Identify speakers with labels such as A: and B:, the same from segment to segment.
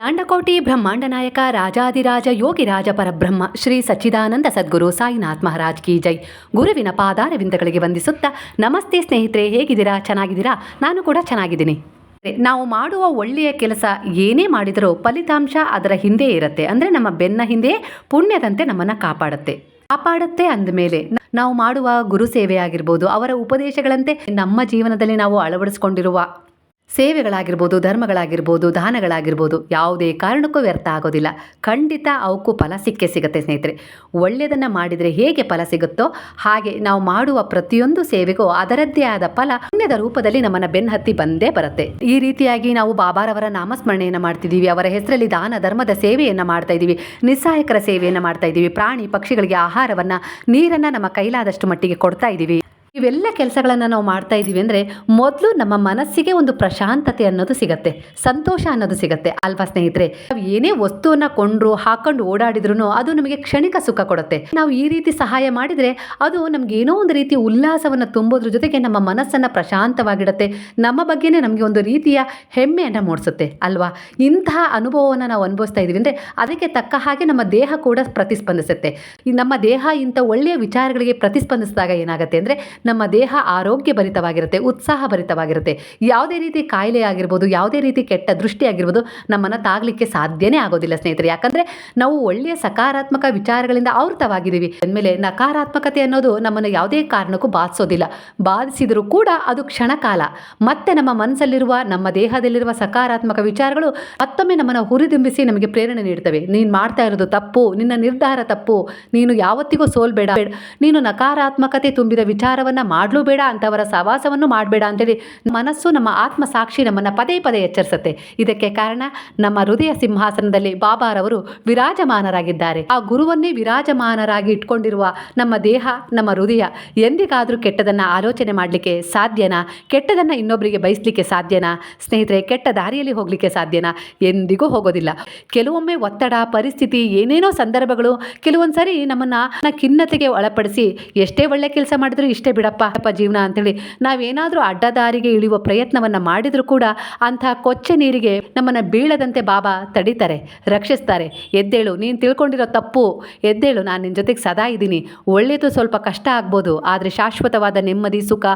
A: ದಾಂಡಕೋಟಿ ಬ್ರಹ್ಮಾಂಡ ನಾಯಕ ರಾಜಾದಿರಾಜ ಯೋಗಿರಾಜ ಪರಬ್ರಹ್ಮ, ಶ್ರೀ ಸಚ್ಚಿದಾನಂದ ಸದ್ಗುರು ಸಾಯಿನಾಥ್ ಮಹಾರಾಜ್ ಕಿ ಜೈ. ಗುರುವಿನ ಪಾದಾರವಿಂದಗಳಿಗೆ ವಂದಿಸುತ್ತಾ, ನಮಸ್ತೆ ಸ್ನೇಹಿತರೆ, ಹೇಗಿದ್ದೀರಾ? ಚೆನ್ನಾಗಿದ್ದೀರಾ? ನಾನು ಕೂಡ ಚೆನ್ನಾಗಿದ್ದೀನಿ. ನಾವು ಮಾಡುವ ಒಳ್ಳೆಯ ಕೆಲಸ ಏನೇ ಮಾಡಿದರೂ ಫಲಿತಾಂಶ ಅದರ ಹಿಂದೆ ಇರುತ್ತೆ. ಅಂದರೆ ನಮ್ಮ ಬೆನ್ನ ಹಿಂದೆ ಪುಣ್ಯದಂತೆ ನಮ್ಮನ್ನು ಕಾಪಾಡುತ್ತೆ. ಕಾಪಾಡುತ್ತೆ ಅಂದಮೇಲೆ ನಾವು ಮಾಡುವ ಗುರು ಸೇವೆ ಆಗಿರ್ಬೋದು ಅವರ ಉಪದೇಶಗಳಂತೆ ನಮ್ಮ ಜೀವನದಲ್ಲಿ ನಾವು ಅಳವಡಿಸ್ಕೊಂಡಿರುವ ಸೇವೆಗಳಾಗಿರ್ಬೋದು, ಧರ್ಮಗಳಾಗಿರ್ಬೋದು, ದಾನಗಳಾಗಿರ್ಬೋದು, ಯಾವುದೇ ಕಾರಣಕ್ಕೂ ವ್ಯರ್ಥ ಆಗೋದಿಲ್ಲ. ಖಂಡಿತ ಅವಕ್ಕೂ ಫಲ ಸಿಕ್ಕೇ ಸಿಗುತ್ತೆ ಸ್ನೇಹಿತರೆ. ಒಳ್ಳೆಯದನ್ನು ಮಾಡಿದರೆ ಹೇಗೆ ಫಲ ಸಿಗುತ್ತೋ ಹಾಗೆ ನಾವು ಮಾಡುವ ಪ್ರತಿಯೊಂದು ಸೇವೆಗೂ ಅದರದ್ದೇ ಆದ ಫಲ ಪುಣ್ಯದ ರೂಪದಲ್ಲಿ ನಮ್ಮನ್ನು ಬೆನ್ನಹತ್ತಿ ಬಂದೇ ಬರುತ್ತೆ. ಈ ರೀತಿಯಾಗಿ ನಾವು ಬಾಬಾರವರ ನಾಮಸ್ಮರಣೆಯನ್ನು ಮಾಡ್ತಿದ್ದೀವಿ, ಅವರ ಹೆಸರಲ್ಲಿ ದಾನ, ಧರ್ಮದ ಸೇವೆಯನ್ನು ಮಾಡ್ತಾ ಇದ್ದೀವಿ ನಿಸ್ಸಹಾಯಕರ ಸೇವೆಯನ್ನು ಮಾಡ್ತಾ ಇದ್ದೀವಿ, ಪ್ರಾಣಿ ಪಕ್ಷಿಗಳಿಗೆ ಆಹಾರವನ್ನು, ನೀರನ್ನು ನಮ್ಮ ಕೈಲಾದಷ್ಟು ಮಟ್ಟಿಗೆ ಕೊಡ್ತಾ ಇದ್ದೀವಿ. ಇವೆಲ್ಲ ಕೆಲಸಗಳನ್ನು ನಾವು ಮಾಡ್ತಾ ಇದ್ದೀವಿ ಅಂದರೆ ಮೊದಲು ನಮ್ಮ ಮನಸ್ಸಿಗೆ ಒಂದು ಪ್ರಶಾಂತತೆ ಅನ್ನೋದು ಸಿಗತ್ತೆ, ಸಂತೋಷ ಅನ್ನೋದು ಸಿಗತ್ತೆ ಅಲ್ವಾ ಸ್ನೇಹಿತರೆ? ನಾವು ಏನೇ ವಸ್ತುವನ್ನು ಕೊಂಡ್ರು, ಹಾಕೊಂಡು ಓಡಾಡಿದ್ರು ಅದು ನಮಗೆ ಕ್ಷಣಿಕ ಸುಖ ಕೊಡುತ್ತೆ. ನಾವು ಈ ರೀತಿ ಸಹಾಯ ಮಾಡಿದರೆ ಅದು ನಮ್ಗೆ ಏನೋ ಒಂದು ರೀತಿ ಉಲ್ಲಾಸವನ್ನು ತುಂಬೋದ್ರ ಜೊತೆಗೆ ನಮ್ಮ ಮನಸ್ಸನ್ನು ಪ್ರಶಾಂತವಾಗಿಡುತ್ತೆ, ನಮ್ಮ ಬಗ್ಗೆನೇ ನಮಗೆ ಒಂದು ರೀತಿಯ ಹೆಮ್ಮೆಯನ್ನು ಮೂಡಿಸುತ್ತೆ ಅಲ್ವಾ? ಇಂತಹ ಅನುಭವವನ್ನು ನಾವು ಅನುಭವಿಸ್ತಾ ಇದ್ದೀವಿ ಅಂದರೆ ಅದಕ್ಕೆ ತಕ್ಕ ಹಾಗೆ ನಮ್ಮ ದೇಹ ಕೂಡ ಪ್ರತಿಸ್ಪಂದಿಸುತ್ತೆ. ನಮ್ಮ ದೇಹ ಇಂಥ ಒಳ್ಳೆಯ ವಿಚಾರಗಳಿಗೆ ಪ್ರತಿಸ್ಪಂದಿಸಿದಾಗ ಏನಾಗುತ್ತೆ ಅಂದರೆ ನಮ್ಮ ದೇಹ ಆರೋಗ್ಯ ಭರಿತವಾಗಿರುತ್ತೆ ಉತ್ಸಾಹ ಭರಿತವಾಗಿರುತ್ತೆ ಯಾವುದೇ ರೀತಿ ಕಾಯಿಲೆ ಆಗಿರ್ಬೋದು, ಯಾವುದೇ ರೀತಿ ಕೆಟ್ಟ ದೃಷ್ಟಿ ಆಗಿರ್ಬೋದು, ನಮ್ಮನ್ನು ತಾಗಲಿಕ್ಕೆ ಸಾಧ್ಯನೇ ಆಗೋದಿಲ್ಲ ಸ್ನೇಹಿತರೆ. ಯಾಕಂದರೆ ನಾವು ಒಳ್ಳೆಯ ಸಕಾರಾತ್ಮಕ ವಿಚಾರಗಳಿಂದ ಆವೃತವಾಗಿದ್ದೀವಿ. ಅಂದಮೇಲೆ ನಕಾರಾತ್ಮಕತೆ ಅನ್ನೋದು ನಮ್ಮನ್ನು ಯಾವುದೇ ಕಾರಣಕ್ಕೂ ಬಾಧಿಸೋದಿಲ್ಲ ಬಾಧಿಸಿದರೂ ಕೂಡ ಅದು ಕ್ಷಣಕಾಲ. ಮತ್ತೆ ನಮ್ಮ ಮನಸ್ಸಲ್ಲಿರುವ, ನಮ್ಮ ದೇಹದಲ್ಲಿರುವ ಸಕಾರಾತ್ಮಕ ವಿಚಾರಗಳು ಮತ್ತೊಮ್ಮೆ ನಮ್ಮನ್ನು ಹುರಿದುಂಬಿಸಿ ನಮಗೆ ಪ್ರೇರಣೆ ನೀಡ್ತವೆ. ನೀನು ಮಾಡ್ತಾ ಇರೋದು ತಪ್ಪು, ನಿನ್ನ ನಿರ್ಧಾರ ತಪ್ಪು, ನೀನು ಯಾವತ್ತಿಗೂ ಸೋಲ್ಬೇಡ. ನೀನು ನಕಾರಾತ್ಮಕತೆ ತುಂಬಿದ ವಿಚಾರವನ್ನು ಮಾಡಲೂ ಬೇಡ ಅಂಥವರ ಸವಾಸವನ್ನು ಮಾಡಬೇಡ ಅಂತೇಳಿ ಮನಸ್ಸು, ನಮ್ಮ ಆತ್ಮ ಸಾಕ್ಷಿ ನಮ್ಮನ್ನು ಪದೇ ಪದೇ ಎಚ್ಚರಿಸುತ್ತೆ. ಇದಕ್ಕೆ ಕಾರಣ ನಮ್ಮ ಹೃದಯ ಸಿಂಹಾಸನದಲ್ಲಿ ಬಾಬಾರವರು ವಿರಾಜಮಾನರಾಗಿದ್ದಾರೆ. ಆ ಗುರುವನ್ನೇ ವಿರಾಜಮಾನರಾಗಿ ಇಟ್ಕೊಂಡಿರುವ ನಮ್ಮ ದೇಹ, ನಮ್ಮ ಹೃದಯ ಎಂದಿಗಾದರೂ ಕೆಟ್ಟದನ್ನು ಆಲೋಚನೆ ಮಾಡಲಿಕ್ಕೆ ಸಾಧ್ಯನಾ? ಕೆಟ್ಟದನ್ನು ಇನ್ನೊಬ್ಬರಿಗೆ ಬಯಸಲಿಕ್ಕೆ ಸಾಧ್ಯನಾ? ಸ್ನೇಹಿತರೆ, ಕೆಟ್ಟ ದಾರಿಯಲ್ಲಿ ಹೋಗಲಿಕ್ಕೆ ಸಾಧ್ಯನಾ? ಎಂದಿಗೂ ಹೋಗೋದಿಲ್ಲ. ಕೆಲವೊಮ್ಮೆ ಒತ್ತಡ, ಪರಿಸ್ಥಿತಿ, ಏನೇನೋ ಸಂದರ್ಭಗಳು ಕೆಲವೊಂದು ಸರಿ ನಮ್ಮನ್ನು ಖಿನ್ನತೆಗೆ ಒಳಪಡಿಸಿ ಎಷ್ಟೇ ಒಳ್ಳೆ ಕೆಲಸ ಮಾಡಿದ್ರು ಇಷ್ಟೇ ಬಿಡಪ್ಪ, ಅಪ್ಪ ಜೀವನ ಅಂತೇಳಿ ನಾವೇನಾದರೂ ಅಡ್ಡದಾರಿಗೆ ಇಳಿಯುವ ಪ್ರಯತ್ನವನ್ನು ಮಾಡಿದರೂ ಕೂಡ ಅಂಥ ಕೊಚ್ಚೆ ನೀರಿಗೆ ನಮ್ಮನ್ನು ಬೀಳದಂತೆ ಬಾಬಾ ತಡಿತಾರೆ, ರಕ್ಷಿಸ್ತಾರೆ. ಎದ್ದೇಳು, ನೀನು ತಿಳ್ಕೊಂಡಿರೋ ತಪ್ಪು, ಎದ್ದೇಳು, ನಾನು ನಿನ್ನ ಜೊತೆಗೆ ಸದಾ ಇದ್ದೀನಿ. ಒಳ್ಳೆಯದು ಸ್ವಲ್ಪ ಕಷ್ಟ ಆಗ್ಬೋದು, ಆದರೆ ಶಾಶ್ವತವಾದ ನೆಮ್ಮದಿ, ಸುಖ,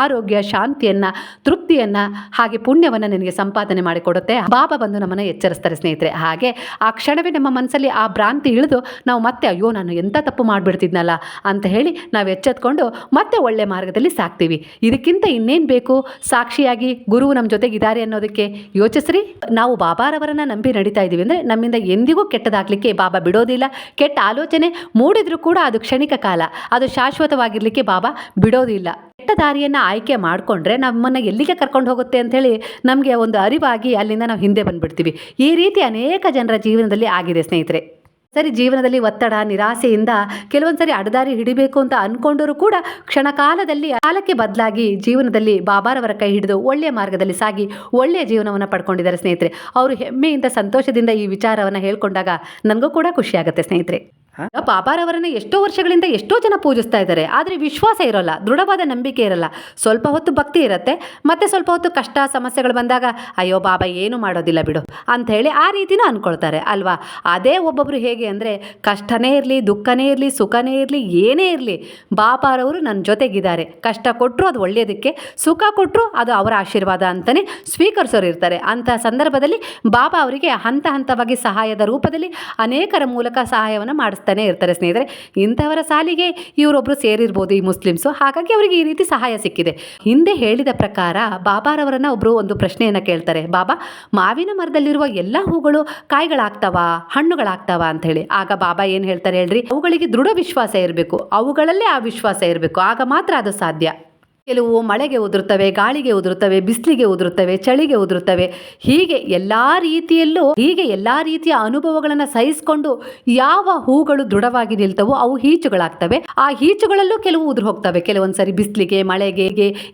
A: ಆರೋಗ್ಯ, ಶಾಂತಿಯನ್ನು, ತೃಪ್ತಿಯನ್ನು, ಹಾಗೆ ಪುಣ್ಯವನ್ನು ನಿನಗೆ ಸಂಪಾದನೆ ಮಾಡಿಕೊಡುತ್ತೆ. ಬಾಬಾ ಬಂದು ನಮ್ಮನ್ನು ಎಚ್ಚರಿಸ್ತಾರೆ ಸ್ನೇಹಿತರೆ. ಹಾಗೆ ಆ ಕ್ಷಣವೇ ನಮ್ಮ ಮನಸ್ಸಲ್ಲಿ ಆ ಭ್ರಾಂತಿ ಇಳಿದು ನಾವು ಮತ್ತೆ, ಅಯ್ಯೋ, ನಾನು ಎಂಥ ತಪ್ಪು ಮಾಡಿಬಿಡ್ತಿದ್ನಲ್ಲ? ಅಂತ ಹೇಳಿ ನಾವು ಎಚ್ಚೆತ್ಕೊಂಡು ಮತ್ತೆ ಒಳ್ಳೆ ಮಾರ್ಗದಲ್ಲಿ ಸಾಕ್ತೀವಿ. ಇದಕ್ಕಿಂತ ಇನ್ನೇನು ಬೇಕು? ಸಾಕ್ಷಿಯಾಗಿ ಗುರು ನಮ್ಮ ಜೊತೆಗಿದ್ದಾರೆ ಅನ್ನೋದಕ್ಕೆ ಯೋಚಿಸ್ರಿ. ನಾವು ಬಾಬಾರವರನ್ನ ನಂಬಿ ನಡೀತಾ ಇದ್ದೀವಿ ಅಂದರೆ ನಮ್ಮಿಂದ ಎಂದಿಗೂ ಕೆಟ್ಟದಾಗಲಿಕ್ಕೆ ಬಾಬಾ ಬಿಡೋದಿಲ್ಲ. ಕೆಟ್ಟ ಆಲೋಚನೆ ಮೂಡಿದ್ರೂ ಕೂಡ ಅದು ಕ್ಷಣಿಕ ಕಾಲ. ಅದು ಶಾಶ್ವತವಾಗಿರಲಿಕ್ಕೆ ಬಾಬಾ ಬಿಡೋದಿಲ್ಲ. ಕೆಟ್ಟ ದಾರಿಯನ್ನು ಆಯ್ಕೆ ಮಾಡಿಕೊಂಡ್ರೆ ನಮ್ಮನ್ನು ಎಲ್ಲಿಗೆ ಕರ್ಕೊಂಡು ಹೋಗುತ್ತೆ ಅಂಥೇಳಿ ನಮಗೆ ಒಂದು ಅರಿವಾಗಿ ಅಲ್ಲಿಂದ ನಾವು ಹಿಂದೆ ಬಂದುಬಿಡ್ತೀವಿ. ಈ ರೀತಿ ಅನೇಕ ಜನರ ಜೀವನದಲ್ಲಿ ಆಗಿದೆ ಸ್ನೇಹಿತರೆ. ಸರಿ, ಜೀವನದಲ್ಲಿ ಒತ್ತಡ, ನಿರಾಸೆಯಿಂದ ಕೆಲವೊಂದು ಸರಿ ಅಡದಾರಿ ಹಿಡಿಬೇಕು ಅಂತ ಅನ್ಕೊಂಡರೂ ಕೂಡ ಕ್ಷಣಕಾಲದಲ್ಲಿ ಕಾಲಕ್ಕೆ ಬದಲಾಗಿ ಜೀವನದಲ್ಲಿ ಬಾಬಾರವರ ಕೈ ಹಿಡಿದು ಒಳ್ಳೆಯ ಮಾರ್ಗದಲ್ಲಿ ಸಾಗಿ ಒಳ್ಳೆಯ ಜೀವನವನ್ನು ಪಡ್ಕೊಂಡಿದ್ದಾರೆ ಸ್ನೇಹಿತರೆ. ಅವರು ಹೆಮ್ಮೆಯಿಂದ, ಸಂತೋಷದಿಂದ ಈ ವಿಚಾರವನ್ನು ಹೇಳ್ಕೊಂಡಾಗ ನನಗೂ ಕೂಡ ಖುಷಿಯಾಗುತ್ತೆ ಸ್ನೇಹಿತರೆ. ಬಾಬಾರವರನ್ನ ಎಷ್ಟೋ ವರ್ಷಗಳಿಂದ ಎಷ್ಟೋ ಜನ ಪೂಜಿಸ್ತಾ ಇದ್ದಾರೆ, ಆದರೆ ವಿಶ್ವಾಸ ಇರೋಲ್ಲ, ದೃಢವಾದ ನಂಬಿಕೆ ಇರಲ್ಲ. ಸ್ವಲ್ಪ ಹೊತ್ತು ಭಕ್ತಿ ಇರುತ್ತೆ, ಮತ್ತೆ ಸ್ವಲ್ಪ ಹೊತ್ತು ಕಷ್ಟ, ಸಮಸ್ಯೆಗಳು ಬಂದಾಗ, ಅಯ್ಯೋ ಬಾಬಾ, ಏನು ಮಾಡೋದಿಲ್ಲ ಬಿಡು ಅಂತ ಹೇಳಿ ಆ ರೀತಿನೂ ಅಂದ್ಕೊಳ್ತಾರೆ ಅಲ್ವಾ? ಅದೇ ಒಬ್ಬೊಬ್ಬರು ಹೇಗೆ ಅಂದರೆ, ಕಷ್ಟನೇ ಇರಲಿ, ದುಃಖನೇ ಇರಲಿ, ಸುಖನೇ ಇರಲಿ, ಏನೇ ಇರಲಿ ಬಾಬಾರವರು ನನ್ನ ಜೊತೆಗಿದ್ದಾರೆ. ಕಷ್ಟ ಕೊಟ್ಟರು ಅದು ಒಳ್ಳೆಯದಕ್ಕೆ, ಸುಖ ಕೊಟ್ಟರು ಅದು ಅವರ ಆಶೀರ್ವಾದ ಅಂತಲೇ ಸ್ವೀಕರಿಸೋರು ಇರ್ತಾರೆ. ಅಂಥ ಸಂದರ್ಭದಲ್ಲಿ ಬಾಬಾ ಅವರಿಗೆ ಹಂತ ಹಂತವಾಗಿ ಸಹಾಯದ ರೂಪದಲ್ಲಿ ಅನೇಕರ ಮೂಲಕ ಸಹಾಯವನ್ನು ಮಾಡಿಸ್ತಾನೆ ಇರ್ತಾರೆ ಸ್ನೇಹಿತರೆ. ಇಂಥವರ ಸಾಲಿಗೆ ಇವರೊಬ್ಬರು ಸೇರಿರ್ಬೋದು ಈ ಮುಸ್ಲಿಮ್ಸು. ಹಾಗಾಗಿ ಅವರಿಗೆ ಈ ರೀತಿ ಸಹಾಯ ಸಿಕ್ಕಿದೆ. ಹಿಂದೆ ಹೇಳಿದ ಪ್ರಕಾರ ಬಾಬಾರವರನ್ನು ಒಬ್ಬರು ಒಂದು ಪ್ರಶ್ನೆಯನ್ನು ಕೇಳ್ತಾರೆ. ಬಾಬಾ, ಮಾವಿನ ಮರದಲ್ಲಿರುವ ಎಲ್ಲ ಹೂಗಳು ಕಾಯಿಗಳಾಗ್ತಾವ? ಹಣ್ಣುಗಳಾಗ್ತಾವ? ಅಂತ ಹೇಳಿ. ಆಗ ಬಾಬಾ ಏನು ಹೇಳ್ತಾರೆ ಹೇಳ್ರಿ? ಅವುಗಳಿಗೆ ದೃಢ ವಿಶ್ವಾಸ ಇರಬೇಕು. ಅವುಗಳಲ್ಲೇ ಆ ವಿಶ್ವಾಸ ಇರಬೇಕು. ಆಗ ಮಾತ್ರ ಅದು ಸಾಧ್ಯ. ಕೆಲವು ಮಳೆಗೆ ಉದುರುತ್ತವೆ ಗಾಳಿಗೆ ಉದುರುತ್ತವೆ ಬಿಸಿಲಿಗೆ ಉದುರುತ್ತವೆ ಚಳಿಗೆ ಉದುರುತ್ತವೆ ಹೀಗೆ ಎಲ್ಲ ರೀತಿಯಲ್ಲೂ, ಹೀಗೆ ಎಲ್ಲ ರೀತಿಯ ಅನುಭವಗಳನ್ನು ಸಹಿಸಿಕೊಂಡು ಯಾವ ಹೂಗಳು ದೃಢವಾಗಿ ನಿಲ್ತವೋ ಅವು ಹೀಚುಗಳಾಗ್ತವೆ. ಆ ಹೀಚುಗಳಲ್ಲೂ ಕೆಲವು ಉದುರು ಹೋಗ್ತವೆ. ಕೆಲವೊಂದ್ಸರಿ ಬಿಸಿಲಿಗೆ, ಮಳೆಗೆ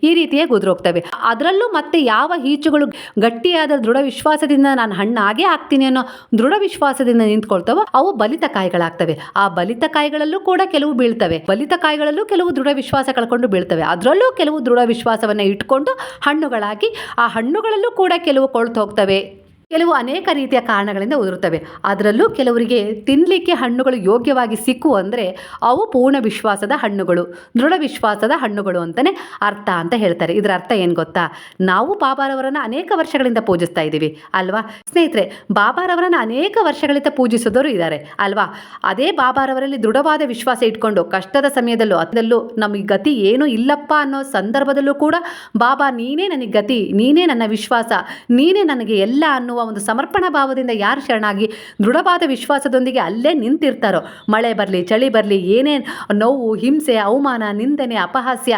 A: ಈ ರೀತಿಯಾಗಿ ಉದುರು ಹೋಗ್ತವೆ. ಅದರಲ್ಲೂ ಮತ್ತೆ ಯಾವ ಹೀಚುಗಳು ಗಟ್ಟಿಯಾದ ದೃಢ ವಿಶ್ವಾಸದಿಂದ ನಾನು ಹಣ್ಣಾಗೇ ಆಗ್ತೀನಿ ಅನ್ನೋ ದೃಢ ವಿಶ್ವಾಸದಿಂದ ನಿಂತ್ಕೊಳ್ತವೋ ಅವು ಬಲಿತ ಕಾಯಿಗಳಾಗ್ತವೆ. ಆ ಬಲಿತ ಕಾಯಿಗಳಲ್ಲೂ ಕೂಡ ಕೆಲವು ಬೀಳ್ತವೆ. ಬಲಿತ ಕಾಯಿಗಳಲ್ಲೂ ಕೆಲವು ದೃಢ ವಿಶ್ವಾಸ ಕಳ್ಕೊಂಡು ಬೀಳ್ತವೆ. ಅದರಲ್ಲೂ ಕೆಲವು ದೃಢ ವಿಶ್ವಾಸವನ್ನು ಇಟ್ಕೊಂಡು ಹಣ್ಣುಗಳಾಗಿ ಆ ಹಣ್ಣುಗಳಲ್ಲೂ ಕೂಡ ಕೆಲವು ಕೊಳ್ತು ಹೋಗ್ತವೆ ಕೆಲವು ಅನೇಕ ರೀತಿಯ ಕಾರಣಗಳಿಂದ ಉದುರುತ್ತವೆ. ಅದರಲ್ಲೂ ಕೆಲವರಿಗೆ ತಿನ್ನಲಿಕ್ಕೆ ಹಣ್ಣುಗಳು ಯೋಗ್ಯವಾಗಿ ಸಿಕ್ಕು ಅಂದರೆ ಅವು ಪೂರ್ಣ ವಿಶ್ವಾಸದ ಹಣ್ಣುಗಳು, ದೃಢ ವಿಶ್ವಾಸದ ಹಣ್ಣುಗಳು ಅಂತಲೇ ಅರ್ಥ ಅಂತ ಹೇಳ್ತಾರೆ. ಇದರ ಅರ್ಥ ಏನು ಗೊತ್ತಾ? ನಾವು ಬಾಬಾರವರನ್ನು ಅನೇಕ ವರ್ಷಗಳಿಂದ ಪೂಜಿಸ್ತಾ ಇದ್ದೀವಿ, ಅಲ್ವಾ? ಸ್ನೇಹಿತರೆ, ಬಾಬಾರವರನ್ನು ಅನೇಕ ವರ್ಷಗಳಿಂದ ಪೂಜಿಸಿದವರು ಇದ್ದಾರೆ, ಅಲ್ವಾ? ಅದೇ ಬಾಬಾರವರಲ್ಲಿ ದೃಢವಾದ ವಿಶ್ವಾಸ ಇಟ್ಕೊಂಡು ಕಷ್ಟದ ಸಮಯದಲ್ಲೂ ಅದರಲ್ಲೂ ನಮಗೆ ಗತಿ ಏನೂ ಇಲ್ಲಪ್ಪ ಅನ್ನೋ ಸಂದರ್ಭದಲ್ಲೂ ಕೂಡ, ಬಾಬಾ, ನೀನೇ ನನಗೆ ಗತಿ, ನೀನೇ ನನ್ನ ವಿಶ್ವಾಸ, ನೀನೇ ನನಗೆ ಎಲ್ಲ ಅನ್ನುವ ಒಂದು ಸಮರ್ಪಣಾ ಭಾವದಿಂದ ಯಾರು ಶರಣಾಗಿ ದೃಢವಾದ ವಿಶ್ವಾಸದೊಂದಿಗೆ ಅಲ್ಲೇ ನಿಂತಿರ್ತಾರೋ? ಮಳೆ ಬರಲಿ, ಚಳಿ ಬರಲಿ, ಏನೇ ನೋವು, ಹಿಂಸೆ, ಅವಮಾನ, ನಿಂದನೆ, ಅಪಹಾಸ್ಯ,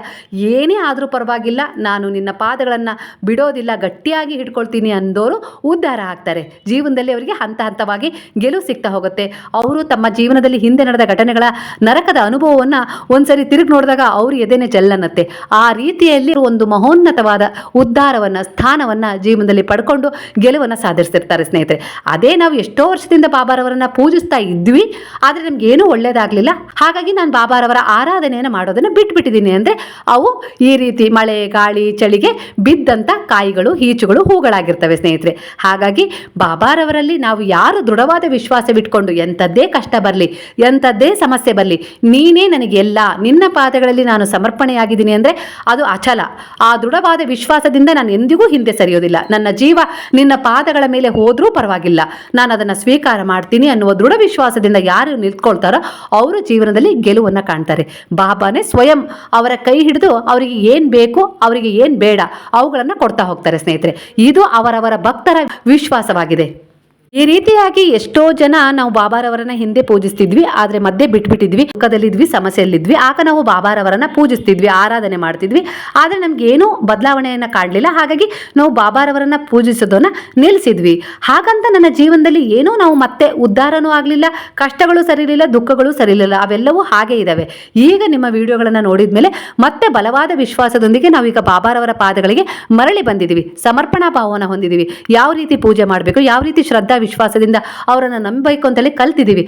A: ಏನೇ ಆದರೂ ಪರವಾಗಿಲ್ಲ. ನಾನು ನಿನ್ನ ಪಾದಗಳನ್ನು ಬಿಡೋದಿಲ್ಲ, ಗಟ್ಟಿಯಾಗಿ ಹಿಡ್ಕೊಳ್ತೀನಿ ಅಂದೋರು ಉದ್ಧಾರ ಆಗ್ತಾರೆ. ಜೀವನದಲ್ಲಿ ಅವರಿಗೆ ಹಂತ ಹಂತವಾಗಿ ಗೆಲುವು ಸಿಗ್ತಾ ಹೋಗುತ್ತೆ. ಅವರು ತಮ್ಮ ಜೀವನದಲ್ಲಿ ಹಿಂದೆ ನಡೆದ ಘಟನೆಗಳ ನರಕದ ಅನುಭವವನ್ನು ಒಂದ್ಸರಿ ತಿರುಗಿ ನೋಡಿದಾಗ ಅವರು ಎದೆನೆ ಚೆಲ್ಲನ್ನತ್ತೆ ಆ ರೀತಿಯಲ್ಲಿ ಒಂದು ಮಹೋನ್ನತವಾದ ಉದ್ಧಾರವನ್ನು, ಸ್ಥಾನವನ್ನು ಜೀವನದಲ್ಲಿ ಪಡ್ಕೊಂಡು ಗೆಲುವನ್ನು ಸಾಧಿಸ್ತಿರ್ತಾರೆ ಸ್ನೇಹಿತರೆ. ಅದೇ ನಾವು ಎಷ್ಟೋ ವರ್ಷದಿಂದ ಬಾಬಾರವರನ್ನ ಪೂಜಿಸ್ತಾ ಇದ್ವಿ, ಆದರೆ ನಮ್ಗೆ ಏನೂ ಒಳ್ಳೇದಾಗಲಿಲ್ಲ. ಹಾಗಾಗಿ ನಾನು ಬಾಬಾರವರ ಆರಾಧನೆಯನ್ನು ಮಾಡೋದನ್ನು ಬಿಟ್ಬಿಟ್ಟಿದ್ದೀನಿ ಅಂದರೆ ಅವು ಈ ರೀತಿ ಮಳೆ, ಗಾಳಿ, ಚಳಿಗೆ ಬಿದ್ದಂಥ ಕಾಯಿಗಳು, ಈಚುಗಳು, ಹೂಗಳಾಗಿರ್ತವೆ ಸ್ನೇಹಿತರೆ. ಹಾಗಾಗಿ ಬಾಬಾರವರಲ್ಲಿ ನಾವು ಯಾರು ದೃಢವಾದ ವಿಶ್ವಾಸವಿಟ್ಕೊಂಡು ಎಂಥದ್ದೇ ಕಷ್ಟ ಬರಲಿ, ಎಂಥದ್ದೇ ಸಮಸ್ಯೆ ಬರಲಿ, ನೀನೇ ನನಗೆ ಎಲ್ಲ, ನಿನ್ನ ಪಾದಗಳಲ್ಲಿ ನಾನು ಸಮರ್ಪಣೆಯಾಗಿದ್ದೀನಿ ಅಂದರೆ ಅದು ಅಚಲ. ಆ ದೃಢವಾದ ವಿಶ್ವಾಸದಿಂದ ನಾನು ಎಂದಿಗೂ ಹಿಂದೆ ಸರಿಯೋದಿಲ್ಲ. ನನ್ನ ಜೀವ ನಿನ್ನ ಪಾದಗಳ ಮೇಲೆ ಹೋದರೂ ಪರವಾಗಿಲ್ಲ. ನಾನು ಅದನ್ನು ಸ್ವೀಕಾರ ಮಾಡ್ತೀನಿ ಅನ್ನುವ ದೃಢ ವಿಶ್ವಾಸದಿಂದ ಯಾರು ನಿಂತ್ಕೊಳ್ತಾರೋ ಅವರು ಜೀವನದಲ್ಲಿ ಗೆಲುವನ್ನು ಕಾಣ್ತಾರೆ. ಬಾಬಾನೇ ಸ್ವಯಂ ಅವರ ಕೈ ಹಿಡಿದು ಅವರಿಗೆ ಏನು ಬೇಕು, ಅವರಿಗೆ ಏನು ಬೇಡ, ಅವುಗಳನ್ನು ಕೊಡ್ತಾ ಹೋಗ್ತಾರೆ ಸ್ನೇಹಿತರೆ. ಇದು ಅವರವರ ಭಕ್ತರ ವಿಶ್ವಾಸವಾಗಿದೆ. ಈ ರೀತಿಯಾಗಿ ಎಷ್ಟೋ ಜನ ನಾವು ಬಾಬಾರವರನ್ನ ಹಿಂದೆ ಪೂಜಿಸ್ತಿದ್ವಿ, ಆದ್ರೆ ಮಧ್ಯೆ ಬಿಟ್ಬಿಟ್ಟಿದ್ವಿ. ದುಃಖದಲ್ಲಿದ್ವಿ ಸಮಸ್ಯೆಯಲ್ಲಿದ್ವಿ. ಆಗ ನಾವು ಬಾಬಾರವರನ್ನ ಪೂಜಿಸ್ತಿದ್ವಿ, ಆರಾಧನೆ ಮಾಡ್ತಿದ್ವಿ. ಆದ್ರೆ ನಮ್ಗೆ ಏನು ಬದಲಾವಣೆಯನ್ನ ಕಾಣಲಿಲ್ಲ. ಹಾಗಾಗಿ ನಾವು ಬಾಬಾರವರನ್ನ ಪೂಜಿಸೋದನ್ನ ನಿಲ್ಲಿಸಿದ್ವಿ ಹಾಗಂತ ನನ್ನ ಜೀವನದಲ್ಲಿ ಏನೂ ನಾವು ಮತ್ತೆ ಉದ್ಧಾರನೂ ಆಗಲಿಲ್ಲ, ಕಷ್ಟಗಳು ಸರಿಲಿಲ್ಲ, ದುಃಖಗಳು ಸರಿಲಿಲ್ಲ. ಅವೆಲ್ಲವೂ ಹಾಗೆ ಇದ್ದಾವೆ ಈಗ ನಿಮ್ಮ ವಿಡಿಯೋಗಳನ್ನು ನೋಡಿದ ಮೇಲೆ ಮತ್ತೆ ಬಲವಾದ ವಿಶ್ವಾಸದೊಂದಿಗೆ ನಾವೀಗ ಬಾಬಾರವರ ಪಾದಗಳಿಗೆ ಮರಳಿ ಬಂದಿದ್ದೀವಿ ಸಮರ್ಪಣಾ ಭಾವವನ್ನು ಹೊಂದಿದ್ದೀವಿ ಯಾವ ರೀತಿ ಪೂಜೆ ಮಾಡಬೇಕು, ಯಾವ ರೀತಿ ಶ್ರದ್ಧಾ ವಿಶ್ವಾಸದಿಂದ ಅವರನ್ನು ನಂಬಬೇಕು ಅಂತೇಳಿ ಕಲ್ತಿದ್ದೀವಿ.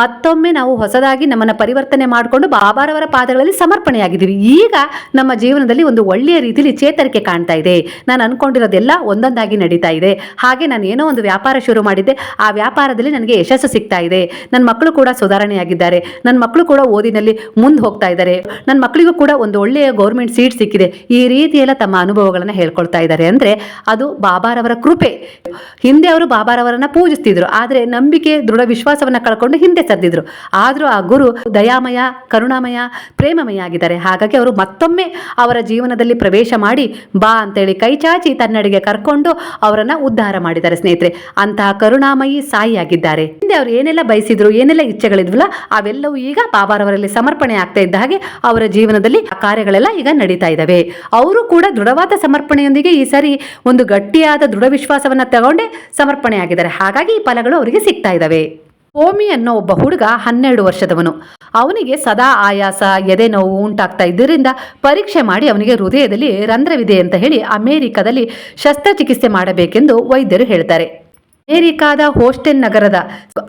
A: ಮತ್ತೊಮ್ಮೆ ನಾವು ಹೊಸದಾಗಿ ನಮ್ಮನ್ನು ಪರಿವರ್ತನೆ ಮಾಡಿಕೊಂಡು ಬಾಬಾರವರ ಪಾದಗಳಲ್ಲಿ ಸಮರ್ಪಣೆಯಾಗಿದ್ದೀವಿ. ಈಗ ನಮ್ಮ ಜೀವನದಲ್ಲಿ ಒಂದು ಒಳ್ಳೆಯ ರೀತಿಯಲ್ಲಿ ಚೇತರಿಕೆ ಕಾಣ್ತಾ ಇದೆ. ನಾನು ಅನ್ಕೊಂಡಿರೋದೆಲ್ಲ ಒಂದೊಂದಾಗಿ ನಡೀತಾ ಇದೆ. ಹಾಗೆ ನಾನು ಏನೋ ಒಂದು ವ್ಯಾಪಾರ ಶುರು ಮಾಡಿದ್ದೆ. ಆ ವ್ಯಾಪಾರದಲ್ಲಿ ನನಗೆ ಯಶಸ್ಸು ಸಿಗ್ತಾ ಇದೆ. ನನ್ನ ಮಕ್ಕಳು ಕೂಡ ಸುಧಾರಣೆಯಾಗಿದ್ದಾರೆ. ನನ್ನ ಮಕ್ಕಳು ಕೂಡ ಓದಿನಲ್ಲಿ ಮುಂದೆ ಹೋಗ್ತಾ ಇದ್ದಾರೆ. ನನ್ನ ಮಕ್ಕಳಿಗೂ ಕೂಡ ಒಂದು ಒಳ್ಳೆಯ ಗೌರ್ಮೆಂಟ್ ಸೀಟ್ ಸಿಕ್ಕಿದೆ. ಈ ರೀತಿಯೆಲ್ಲ ತಮ್ಮ ಅನುಭವಗಳನ್ನು ಹೇಳ್ಕೊಳ್ತಾ ಇದ್ದಾರೆ. ಅಂದರೆ ಅದು ಬಾಬಾರವರ ಕೃಪೆ. ಹಿಂದೆ ಅವರು ಬಾಬಾರವರನ್ನ ಪೂಜಿಸ್ತಿದ್ರು. ಆದರೆ ನಂಬಿಕೆ, ದೃಢ ವಿಶ್ವಾಸವನ್ನು ಕಳ್ಕೊಂಡು ಹಿಂದೆ ಸದ್ದಿದ್ರು ಆದರೂ ಆ ಗುರು ದಯಾಮಯ, ಕರುಣಾಮಯ, ಪ್ರೇಮಮಯ ಆಗಿದ್ದಾರೆ. ಹಾಗಾಗಿ ಅವರು ಮತ್ತೊಮ್ಮೆ ಅವರ ಜೀವನದಲ್ಲಿ ಪ್ರವೇಶ ಮಾಡಿ ಬಾ ಅಂತೇಳಿ ಕೈ ಚಾಚಿ ತನ್ನಡೆಗೆ ಕರ್ಕೊಂಡು ಅವರನ್ನ ಉದ್ಧಾರ ಮಾಡಿದ್ದಾರೆ ಸ್ನೇಹಿತರೆ. ಅಂತಹ ಕರುಣಾಮಯಿ ಸಾಯಿ ಆಗಿದ್ದಾರೆ ಹಿಂದೆ ಅವರು ಏನೆಲ್ಲ ಬಯಸಿದ್ರು, ಏನೆಲ್ಲ ಇಚ್ಛೆಗಳಿದ್ವಲ್ಲ, ಅವೆಲ್ಲವೂ ಈಗ ಬಾಬಾರವರಲ್ಲಿ ಸಮರ್ಪಣೆ ಆಗ್ತಾ ಇದ್ದ ಹಾಗೆ ಅವರ ಜೀವನದಲ್ಲಿ ಕಾರ್ಯಗಳೆಲ್ಲ ಈಗ ನಡೀತಾ ಇದ್ದಾವೆ ಅವರು ಕೂಡ ದೃಢವಾದ ಸಮರ್ಪಣೆಯೊಂದಿಗೆ ಈ ಸರಿ ಒಂದು ಗಟ್ಟಿಯಾದ ದೃಢ ವಿಶ್ವಾಸವನ್ನ ತಗೊಂಡೇ ಸಮರ್ಪಣೆ ಆಗಿದ್ದಾರೆ ಹಾಗಾಗಿ ಈ ಫಲಗಳು ಅವರಿಗೆ ಸಿಗ್ತಾ ಇದ್ದಾವೆ. ಓಮಿ ಅನ್ನೋ ಒಬ್ಬ ಹುಡುಗ ಹನ್ನೆರಡು ವರ್ಷದವನು. ಅವನಿಗೆ ಸದಾ ಆಯಾಸ, ಎದೆ ನೋವು ಉಂಟಾಗ್ತಾ ಇದ್ದರಿಂದ ಪರೀಕ್ಷೆ ಮಾಡಿ ಅವನಿಗೆ ಹೃದಯದಲ್ಲಿ ರಂಧ್ರವಿದೆ ಅಂತ ಹೇಳಿ ಅಮೆರಿಕದಲ್ಲಿ ಶಸ್ತ್ರಚಿಕಿತ್ಸೆ ಮಾಡಬೇಕೆಂದು ವೈದ್ಯರು ಹೇಳ್ತಾರೆ. ಅಮೆರಿಕಾದ ಹೋಸ್ಟೆನ್ ನಗರದ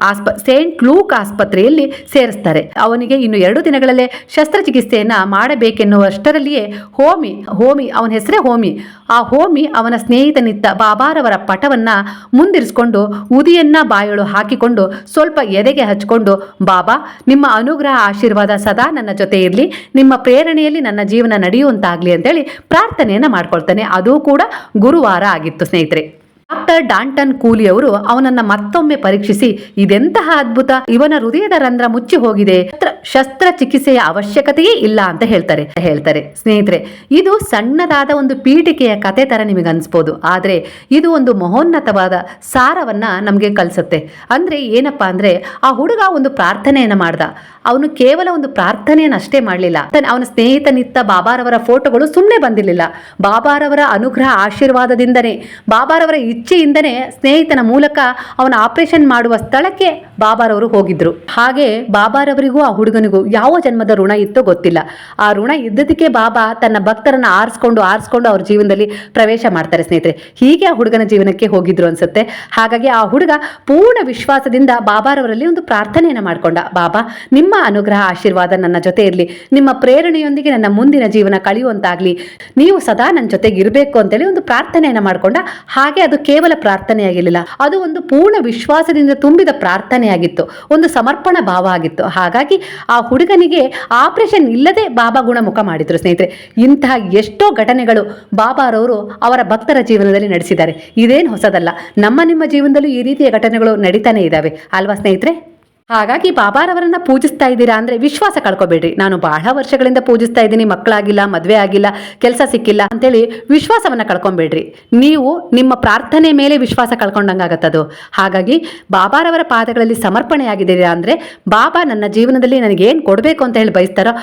A: ಆಸ್ಪ, ಸೇಂಟ್ ಲೂಕ್ ಆಸ್ಪತ್ರೆಯಲ್ಲಿ ಸೇರಿಸ್ತಾರೆ. ಅವನಿಗೆ ಇನ್ನು ಎರಡು ದಿನಗಳಲ್ಲೇ ಶಸ್ತ್ರಚಿಕಿತ್ಸೆಯನ್ನ ಮಾಡಬೇಕೆನ್ನುವಷ್ಟರಲ್ಲಿಯೇ ಹೋಮಿ ಹೋಮಿ, ಅವನ ಹೆಸರೇ ಹೋಮಿ. ಆ ಹೋಮಿ ಅವನ ಸ್ನೇಹಿತನಿತ್ತ ಬಾಬಾರವರ ಪಟವನ್ನ ಮುಂದಿರಿಸಿಕೊಂಡು ಉದಿಯನ್ನ ಬಾಯೊಳು ಹಾಕಿಕೊಂಡು ಸ್ವಲ್ಪ ಎದೆಗೆ ಹಚ್ಕೊಂಡು ಬಾಬಾ, ನಿಮ್ಮ ಅನುಗ್ರಹ ಆಶೀರ್ವಾದ ಸದಾ ನನ್ನ ಜೊತೆ ಇರಲಿ. ನಿಮ್ಮ ಪ್ರೇರಣೆಯಲ್ಲಿ ನನ್ನ ಜೀವನ ನಡೆಯುವಂತಾಗ್ಲಿ ಅಂತೇಳಿ ಪ್ರಾರ್ಥನೆಯನ್ನ ಮಾಡ್ಕೊಳ್ತಾನೆ. ಅದು ಕೂಡ ಗುರುವಾರ ಆಗಿತ್ತು ಸ್ನೇಹಿತರೆ. ಡಾಕ್ಟರ್ ಡಾಂಟನ್ ಕೂಲಿ ಅವರು ಅವನನ್ನ ಮತ್ತೊಮ್ಮೆ ಪರೀಕ್ಷಿಸಿ, ಇದೆಂತಹ ಅದ್ಭುತ? ಇವನ ಹೃದಯದ ರಂಧ್ರ ಮುಚ್ಚಿ ಹೋಗಿದೆ. ಶಸ್ತ್ರ- ಚಿಕಿತ್ಸೆಯ ಅವಶ್ಯಕತೆಯೇ ಇಲ್ಲ ಅಂತ ಹೇಳ್ತಾರೆ. ಹೇಳ್ತಾರೆ. ಸ್ನೇಹಿತರೆ, ಇದು ಸಣ್ಣದಾದ ಒಂದು ಪೀಠಿಕೆಯ ಕತೆ ತರ ನಿಮಗೆ ಅನ್ಸ್ಬೋದು. ಆದ್ರೆ ಇದು ಒಂದು ಮಹೋನ್ನತವಾದ ಸಾರವನ್ನ ನಮಗೆ ಕಲಿಸುತ್ತೆ. ಅಂದ್ರೆ ಏನಪ್ಪಾ ಅಂದ್ರೆ, ಆ ಹುಡುಗ ಒಂದು ಪ್ರಾರ್ಥನೆಯನ್ನ ಮಾಡ್ದ. ಅವನು ಕೇವಲ ಒಂದು ಪ್ರಾರ್ಥನೆಯನ್ನಷ್ಟೇ ಮಾಡಲಿಲ್ಲ. ಅವನ ಸ್ನೇಹಿತನಿತ್ತ ಬಾಬಾರವರ ಫೋಟೋಗಳು ಸುಮ್ಮನೆ ಬಂದಿರಲಿಲ್ಲ. ಬಾಬಾರವರ ಅನುಗ್ರಹ ಆಶೀರ್ವಾದದಿಂದನೇ, ಬಾಬಾರವರ ಇಚ್ಛೆಯಿಂದನೇ ಸ್ನೇಹಿತನ ಮೂಲಕ ಅವನ ಆಪರೇಷನ್ ಮಾಡುವ ಸ್ಥಳಕ್ಕೆ ಬಾಬಾರವರು ಹೋಗಿದ್ರು. ಹಾಗೆ ಬಾಬಾರವರಿಗೂ, ಆ ಹುಡುಗನಿಗೂ ಯಾವ ಜನ್ಮದ ಋಣ ಇತ್ತೋ ಗೊತ್ತಿಲ್ಲ. ಆ ಋಣ ಇದ್ದದಕ್ಕೆ ಬಾಬಾ ತನ್ನ ಭಕ್ತರನ್ನ ಆರಿಸ್ಕೊಂಡು ಆರಿಸ್ಕೊಂಡು ಅವ್ರ ಜೀವನದಲ್ಲಿ ಪ್ರವೇಶ ಮಾಡ್ತಾರೆ ಸ್ನೇಹಿತರೆ. ಹೀಗೆ ಆ ಹುಡುಗನ ಜೀವನಕ್ಕೆ ಹೋಗಿದ್ರು ಅನ್ಸುತ್ತೆ. ಹಾಗಾಗಿ ಆ ಹುಡುಗ ಪೂರ್ಣ ವಿಶ್ವಾಸದಿಂದ ಬಾಬಾರವರಲ್ಲಿ ಒಂದು ಪ್ರಾರ್ಥನೆಯನ್ನು ಮಾಡಿಕೊಂಡ. ಬಾಬಾ, ನಿಮ್ಮ ಅನುಗ್ರಹ, ಆಶೀರ್ವಾದ ನನ್ನ ಜೊತೆ ಇರಲಿ. ನಿಮ್ಮ ಪ್ರೇರಣೆಯೊಂದಿಗೆ ನನ್ನ ಮುಂದಿನ ಜೀವನ ಕಳೆಯುವಂತಾಗ್ಲಿ. ನೀವು ಸದಾ ನನ್ನ ಜೊತೆಗೆ ಇರಬೇಕು ಅಂತೇಳಿ ಒಂದು ಪ್ರಾರ್ಥನೆಯನ್ನು ಮಾಡಿಕೊಂಡ. ಹಾಗೆ ಅದು ಕೇವಲ ಪ್ರಾರ್ಥನೆಯಾಗಿರಲಿಲ್ಲ. ಅದು ಒಂದು ಪೂರ್ಣ ವಿಶ್ವಾಸದಿಂದ ತುಂಬಿದ ಪ್ರಾರ್ಥನೆಯಾಗಿತ್ತು. ಒಂದು ಸಮರ್ಪಣ ಭಾವ ಆಗಿತ್ತು. ಹಾಗಾಗಿ ಆ ಹುಡುಗನಿಗೆ ಆಪರೇಷನ್ ಇಲ್ಲದೆ ಬಾಬಾ ಗುಣಮುಖ ಮಾಡಿದ್ರು ಸ್ನೇಹಿತರೆ. ಇಂತಹ ಎಷ್ಟೋ ಘಟನೆಗಳು ಬಾಬಾರವರು ಅವರ ಭಕ್ತರ ಜೀವನದಲ್ಲಿ ನಡೆಸಿದ್ದಾರೆ. ಇದೇನು ಹೊಸದಲ್ಲ. ನಮ್ಮ ನಿಮ್ಮ ಜೀವನದಲ್ಲೂ ಈ ರೀತಿಯ ಘಟನೆಗಳು ನಡೀತಾನೆ ಇದ್ದಾವೆ. ಅಲ್ವಾ ಸ್ನೇಹಿತರೆ? ಹಾಗಾಗಿ ಬಾಬಾರವರನ್ನ ಪೂಜಿಸ್ತಾ ಇದ್ದೀರಾ ಅಂದ್ರೆ ವಿಶ್ವಾಸ ಕಳ್ಕೊಬೇಡ್ರಿ. ನಾನು ಬಹಳ ವರ್ಷಗಳಿಂದ ಪೂಜಿಸ್ತಾ ಇದ್ದೀನಿ, ಮಕ್ಕಳಾಗಿಲ್ಲ, ಮದುವೆ ಆಗಿಲ್ಲ, ಕೆಲಸ ಸಿಕ್ಕಿಲ್ಲ ಅಂತೇಳಿ ವಿಶ್ವಾಸವನ್ನ ಕಳ್ಕೊಂಬೇಡ್ರಿ. ನೀವು ನಿಮ್ಮ ಪ್ರಾರ್ಥನೆ ಮೇಲೆ ವಿಶ್ವಾಸ ಕಳ್ಕೊಂಡಂಗಾಗತ್ತದು ಹಾಗಾಗಿ ಬಾಬಾರವರ ಪಾದಗಳಲ್ಲಿ ಸಮರ್ಪಣೆಯಾಗಿದ್ದೀರಾ ಅಂದ್ರೆ ಬಾಬಾ ನನ್ನ ಜೀವನದಲ್ಲಿ ನನಗೆ ಏನು ಕೊಡಬೇಕು ಅಂತ ಹೇಳಿ ಬಯಸ್ತಾರೋ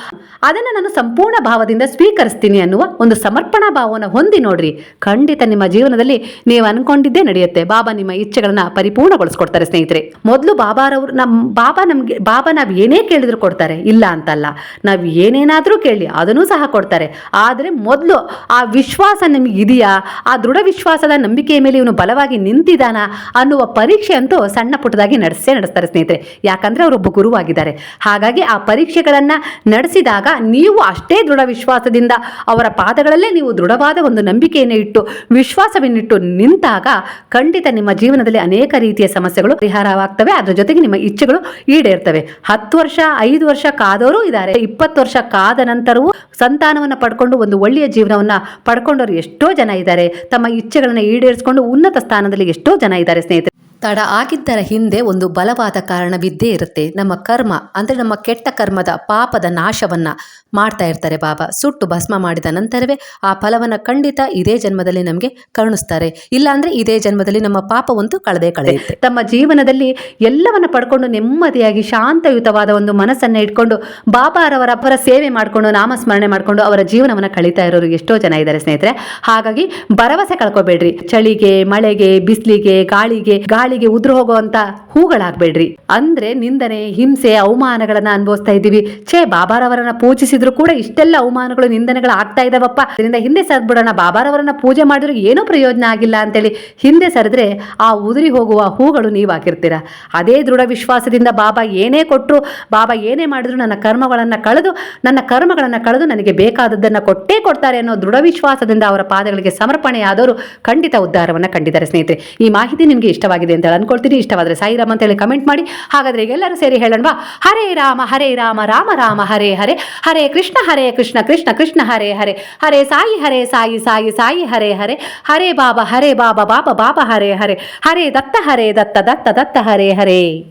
A: ಅದನ್ನ ನಾನು ಸಂಪೂರ್ಣ ಭಾವದಿಂದ ಸ್ವೀಕರಿಸ್ತೀನಿ ಅನ್ನುವ ಒಂದು ಸಮರ್ಪಣಾ ಭಾವವನ್ನು ಹೊಂದಿ ನೋಡ್ರಿ. ಖಂಡಿತ ನಿಮ್ಮ ಜೀವನದಲ್ಲಿ ನೀವು ಅನ್ಕೊಂಡಿದ್ದೇ ನಡೆಯುತ್ತೆ. ಬಾಬಾ ನಿಮ್ಮ ಇಚ್ಛೆಗಳನ್ನ ಪರಿಪೂರ್ಣಗೊಳಿಸ್ಕೊಡ್ತಾರೆ ಸ್ನೇಹಿತರೆ. ಮೊದಲು ಬಾಬಾರವರು ನಮ್ಮ ಬಾಬಾ ನಮಗೆ, ಬಾಬಾ ನಾವು ಏನೇ ಕೇಳಿದ್ರು ಕೊಡ್ತಾರೆ, ಇಲ್ಲ ಅಂತಲ್ಲ. ನಾವು ಏನೇನಾದರೂ ಕೇಳಿ, ಅದನ್ನೂ ಸಹ ಕೊಡ್ತಾರೆ. ಆದರೆ ಮೊದಲು ಆ ವಿಶ್ವಾಸ ನಿಮಗೆ ಇದೆಯಾ? ಆ ದೃಢ ವಿಶ್ವಾಸದ ನಂಬಿಕೆಯ ಮೇಲೆ ಇವನು ಬಲವಾಗಿ ನಿಂತಿದ್ದಾನ ಅನ್ನುವ ಪರೀಕ್ಷೆ ಅಂತೂ ಸಣ್ಣ ಪುಟ್ಟದಾಗಿ ನಡೆಸೇ ನಡೆಸ್ತಾರೆ ಸ್ನೇಹಿತರೆ. ಯಾಕಂದರೆ ಅವರೊಬ್ಬ ಗುರುವಾಗಿದ್ದಾರೆ. ಹಾಗಾಗಿ ಆ ಪರೀಕ್ಷೆಗಳನ್ನು ನಡೆಸಿದಾಗ ನೀವು ಅಷ್ಟೇ ದೃಢ ವಿಶ್ವಾಸದಿಂದ ಅವರ ಪಾದಗಳಲ್ಲೇ ನೀವು ದೃಢವಾದ ಒಂದು ನಂಬಿಕೆಯನ್ನು ಇಟ್ಟು, ವಿಶ್ವಾಸವನ್ನಿಟ್ಟು ನಿಂತಾಗ ಖಂಡಿತ ನಿಮ್ಮ ಜೀವನದಲ್ಲಿ ಅನೇಕ ರೀತಿಯ ಸಮಸ್ಯೆಗಳು, ಪರಿಹಾರವಾಗ್ತವೆ. ಅದರ ಜೊತೆಗೆ ನಿಮ್ಮ ಇಚ್ಛೆಗಳು ಈಡೇರ್ತವೆ. ಹತ್ತು ವರ್ಷ, ಐದು ವರ್ಷ ಕಾದವರು ಇದ್ದಾರೆ. ಇಪ್ಪತ್ತು ವರ್ಷ ಕಾದ ನಂತರವೂ ಸಂತಾನವನ್ನು ಪಡ್ಕೊಂಡು ಒಂದು ಒಳ್ಳೆಯ ಜೀವನವನ್ನ ಪಡ್ಕೊಂಡವರು ಎಷ್ಟೋ ಜನ ಇದ್ದಾರೆ. ತಮ್ಮ ಇಚ್ಛೆಗಳನ್ನ ಈಡೇರಿಸಿಕೊಂಡು ಉನ್ನತ ಸ್ಥಾನದಲ್ಲಿ ಎಷ್ಟೋ ಜನ ಇದ್ದಾರೆ ಸ್ನೇಹಿತರೆ. ತಡ ಆಗಿದ್ದರ ಹಿಂದೆ ಒಂದು ಬಲವಾದ ಕಾರಣವಿದ್ದೇ ಇರುತ್ತೆ. ನಮ್ಮ ಕರ್ಮ ಅಂದರೆ ನಮ್ಮ ಕೆಟ್ಟ ಕರ್ಮದ ಪಾಪದ ನಾಶವನ್ನ ಮಾಡ್ತಾ ಇರ್ತಾರೆ ಬಾಬಾ ಸುಟ್ಟು ಭಸ್ಮ ಮಾಡಿದ ನಂತರವೇ ಆ ಫಲವನ್ನು ಖಂಡಿತ ಇದೇ ಜನ್ಮದಲ್ಲಿ ನಮಗೆ ಕರುಣಿಸ್ತಾರೆ. ಇಲ್ಲ ಅಂದ್ರೆ ಇದೇ ಜನ್ಮದಲ್ಲಿ ನಮ್ಮ ಪಾಪವಂತೂ ಕಳೆದೇ ಕಳೆಯುತ್ತೆ. ತಮ್ಮ ಜೀವನದಲ್ಲಿ ಎಲ್ಲವನ್ನು ಪಡ್ಕೊಂಡು ನೆಮ್ಮದಿಯಾಗಿ ಶಾಂತಯುತವಾದ ಒಂದು ಮನಸ್ಸನ್ನು ಇಟ್ಕೊಂಡು ಬಾಬಾರವರ ಪರ ಸೇವೆ ಮಾಡಿಕೊಂಡು ನಾಮಸ್ಮರಣೆ ಮಾಡಿಕೊಂಡು ಅವರ ಜೀವನವನ್ನು ಕಳೀತಾ ಇರೋರು ಎಷ್ಟೋ ಜನ ಇದ್ದಾರೆ ಸ್ನೇಹಿತರೆ. ಹಾಗಾಗಿ ಭರವಸೆ ಕಳ್ಕೊಬೇಡ್ರಿ. ಚಳಿಗೆ, ಮಳೆಗೆ, ಬಿಸಿಲಿಗೆ, ಗಾಳಿಗೆ ಗಾಳಿಗೆ ಉದುರು ಹೋಗುವಂತ ಹೂಗಳಾಗ್ಬೇಡ್ರಿ. ಅಂದ್ರೆ ನಿಂದನೆ, ಹಿಂಸೆ, ಅವಮಾನಗಳನ್ನ ಅನುಭವಿಸ್ತಾ ಇದ್ದೀವಿ. ಛೇ, ಬಾಬಾರವರನ್ನ ಪೂಜಿಸಿದ್ರು ಕೂಡ ಇಷ್ಟೆಲ್ಲ ಅವಮಾನಗಳು ನಿಂದನೆಗಳು ಆಗ್ತಾ ಇದಾವಪ್ಪ. ಇದರಿಂದ ಹಿಂದೆ ಸರಿದ್ಬಿಡೋಣ ಬಾಬಾರವರನ್ನ ಪೂಜೆ ಮಾಡಿದ್ರು ಏನೂ ಪ್ರಯೋಜನ ಆಗಿಲ್ಲ ಅಂತೇಳಿ ಹಿಂದೆ ಸರಿದ್ರೆ ಆ ಉದುರಿ ಹೋಗುವ ಹೂಗಳು ನೀವಾಗಿರ್ತೀರ. ಅದೇ ದೃಢ ವಿಶ್ವಾಸದಿಂದ ಬಾಬಾ ಏನೇ ಕೊಟ್ಟರು ಬಾಬಾ ಏನೇ ಮಾಡಿದ್ರು ನನ್ನ ಕರ್ಮಗಳನ್ನು ಕಳೆದು, ನನ್ನ ಕರ್ಮಗಳನ್ನು ಕಳೆದು ನನಗೆ ಬೇಕಾದದ್ದನ್ನು ಕೊಟ್ಟೇ ಕೊಡ್ತಾರೆ ಅನ್ನೋ ದೃಢ ವಿಶ್ವಾಸದಿಂದ ಅವರ ಪಾದಗಳಿಗೆ ಸಮರ್ಪಣೆಯಾದವರು ಖಂಡಿತ ಉದ್ಧಾರವನ್ನು ಕಂಡಿದ್ದಾರೆ ಸ್ನೇಹಿತರೆ. ಈ ಮಾಹಿತಿ ನಿಮಗೆ ಇಷ್ಟವಾಗಿದೆ ಅಂತ ಅನ್ಕೊಳ್ತೀನಿ. ಇಷ್ಟವಾದರೆ ಸಾಯಿರಾಮ್ ಅಂತೇಳಿ ಕಮೆಂಟ್ ಮಾಡಿ. ಹಾಗಾದರೆ ಎಲ್ಲರೂ ಸೇರಿ ಹೇಳೋಣವಾ? ಹರೇ ರಾಮ ಹರೇ ರಾಮ ರಾಮ ರಾಮ, ಹರೇ ಹರೇ. ಹರೇ ಕೃಷ್ಣ ಹರೇ ಕೃಷ್ಣ ಕೃಷ್ಣ ಕೃಷ್ಣ, ಹರೇ ಹರೇ. ಹರೇ ಸಾಯಿ ಹರೇ ಸಾಯಿ ಸಾಯಿ ಸಾಯಿ, ಹರೇ ಹರೇ. ಹರೇ ಬಾಬಾ ಹರೇ ಬಾಬಾ ಬಾಬಾ ಬಾಬಾ, ಹರೇ ಹರೇ. ಹರೇ ದತ್ತ ಹರೇ ದತ್ತ ದತ್ತ ದತ್ತ, ಹರೇ ಹರೇ.